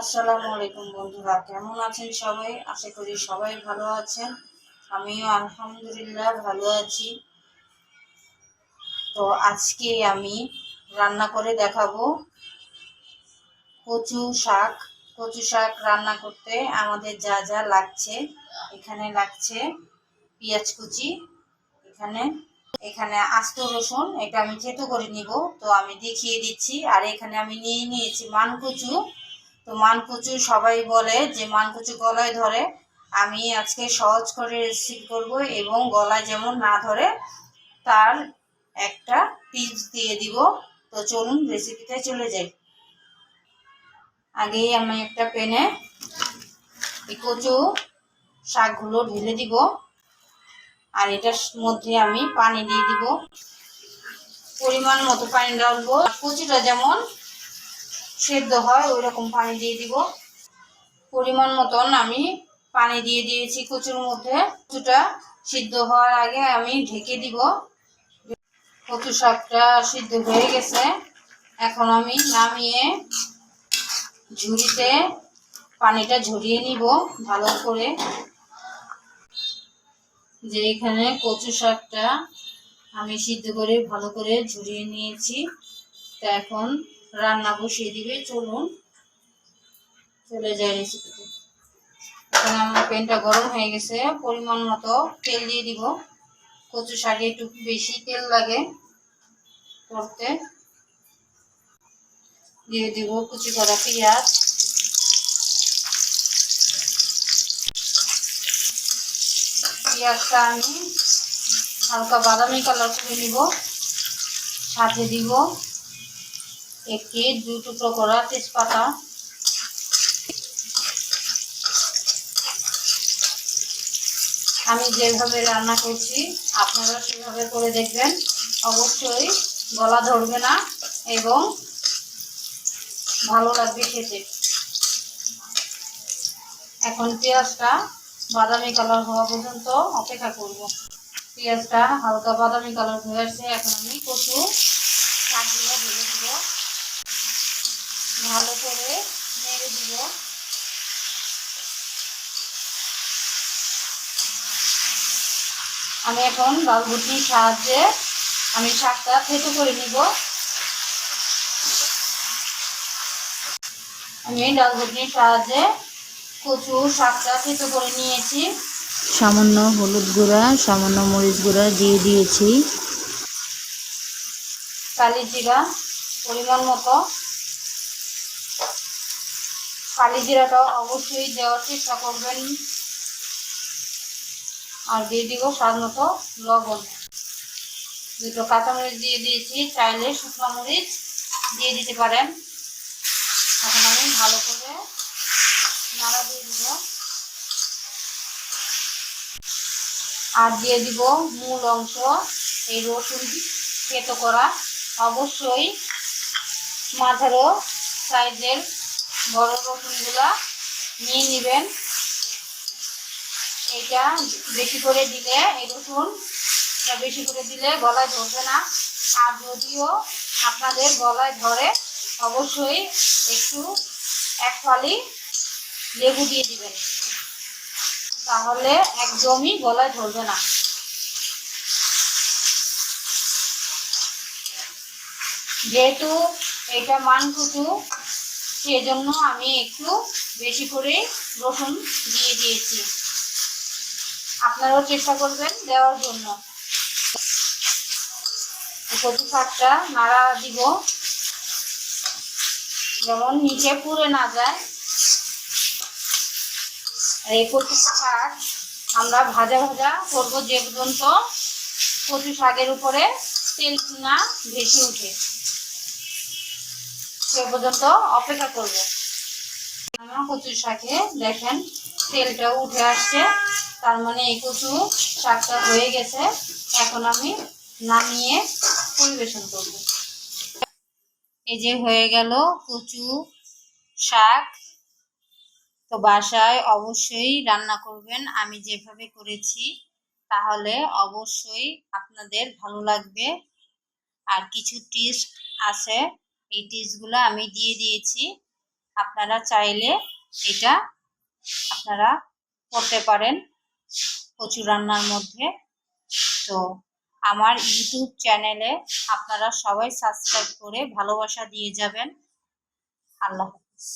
আসসালামু আলাইকুম বন্ধুরা, কেমন আছেন সবাই? আশা করি সবাই ভালো আছেন। আমিও আলহামদুলিল্লাহ ভালো আছি। তো আজকে আমি রান্না করে দেখাবো কচু শাক। কচু শাক রান্না করতে আমাদের যা যা লাগছে, এখানে লাগছে পেঁয়াজ কুচি, এখানে এখানে আস্ত রসুন, এটা আমি থেতো করে নিব। তো আমি দেখিয়ে দিচ্ছি, আর এখানে আমি নিয়ে নিয়েছি মান কচু। তো মানকুচু সবাই বলে যে মানকুচু গলায় ধরে। আমি আজকে সহজ করে রেসিপি করব এবং গলায় যেমন না ধরে, তার একটা টিপস দিয়ে দিব। তো চলুন রেসিপিতে চলে যাই। আগেই আমি একটা পেনে এই কচু শাকগুলো ঢেলে দিব আর এটার মধ্যে আমি পানি দিয়ে দিব। পরিমাণ মতো পানি ডালবো কচুটা যেমন সেদ্ধ হয় ওই রকম পানি দিয়ে দিব। পরিমাণ মতন আমি পানি দিয়ে দিয়েছি কচুর মধ্যে। কচুটা সিদ্ধ হওয়ার আগে আমি ঢেকে দিব। কচু শাকটা সিদ্ধ হয়ে গেছে। এখন আমি নামিয়ে ঝুড়িতে পানিটা ঝরিয়ে নিব ভালো করে। যে এখানে কচু শাকটা আমি সিদ্ধ করে ভালো করে ঝরিয়ে নিয়েছি। তা এখন রান্না বসিয়ে দিবে, চলুন। চলে যায় রেসিপিতে এখানে আমার প্যানটা গরম হয়ে গেছে, পরিমাণ মতো তেল দিয়ে দিব। কচু শাকে একটু বেশি তেল লাগে করতে। দিয়ে দিব কুচি করা পেঁয়াজ। পেঁয়াজটা আমি হালকা বাদামি কালার করে নিব। সাথে দিব। একটি দুই টুকরো করা তেজপাতা। আমি যেভাবে রান্না করছি, আপনারা সেভাবে করে দেখবেন। অবশ্যই গলা ধরবে না এবং ভালো লাগবে খেতে। এখন পেঁয়াজটা বাদামি কালার হওয়া পর্যন্ত অপেক্ষা করব। পেঁয়াজটা হালকা বাদামি কালার হয়ে আসছে। এখন আমি কচু শাকগুলো ঢেলে দিব। ভালো করে নেড়ে দিব। আমি এখন ডালবুটির সাহায্যে আমি শাকটা থেতো করে নিব। আমি ডালবুটির সাহায্যে কচু শাকটা থেতো করে নিয়েছি। সামান্য হলুদ গুঁড়া সামান্য মরিচ গুঁড়া দিয়ে দিয়েছি। কালি জিরা পরিমাণ মতো কালি জিরাটা অবশ্যই দেওয়ার চেষ্টা করবেন। আর দিয়ে দিব মতো লবণ। দুটো কাঁচামরিচ দিয়ে দিয়েছি, চাইলে শুকনো মরিচ দিয়ে দিতে পারেন। এখন আমি ভালো করে নাড়া দিয়ে দিব। আর দিয়ে দিব মূল অংশ, এই রসুন থেতো করা। অবশ্যই মাঝারো সাইজের বড় রসুনগুলা নিয়ে নেবেন। এটা বেশি করে দিলে এই রসুন বেশি করে দিলে গলায় ধরবে না। আর যদিও আপনাদের গলায় ধরে, অবশ্যই একটু এক ফালি লেবু দিয়ে দিবেন। তাহলে একদমই গলায় ধরবে না। যেহেতু এটা মানকুচু সেজন্য আমি একটু বেশি করে রসুন দিয়ে দিয়েছি। আপনারাও চেষ্টা করবেন দেওয়ার জন্য। কচু শাকটা নাড়া দিব। যেমন নিচে পুড়ে না যায়। আর এই কচু শাক আমরা ভাজা ভাজা করব যে পর্যন্ত কচু শাকের উপরে তেল না ভেসে উঠে পর্যন্ত অপেক্ষা করব। আমার কচু শাকে দেখেন তেলটা উঠে আসছে, তার মানে এই কচু শাকটা হয়ে গেছে। এখন আমি নামিয়ে পরিবেশন করব। এই যে হয়ে গেল কচু শাক। তো বাসায় অবশ্যই রান্না করবেন, আমি যেভাবে করেছি তাহলে অবশ্যই আপনাদের ভালো লাগবে। আর কিছু টিপস আছে এই টিপসগুলো আমি দিয়ে দিয়েছি। আপনারা চাইলে এটা আপনারা করতে পারেন কচু রান্নার মধ্যে। তো আমার ইউটিউব চ্যানেলে আপনারা সবাই সাবস্ক্রাইব করে ভালোবাসা দিয়ে যাবেন। আল্লাহ হাফিজ।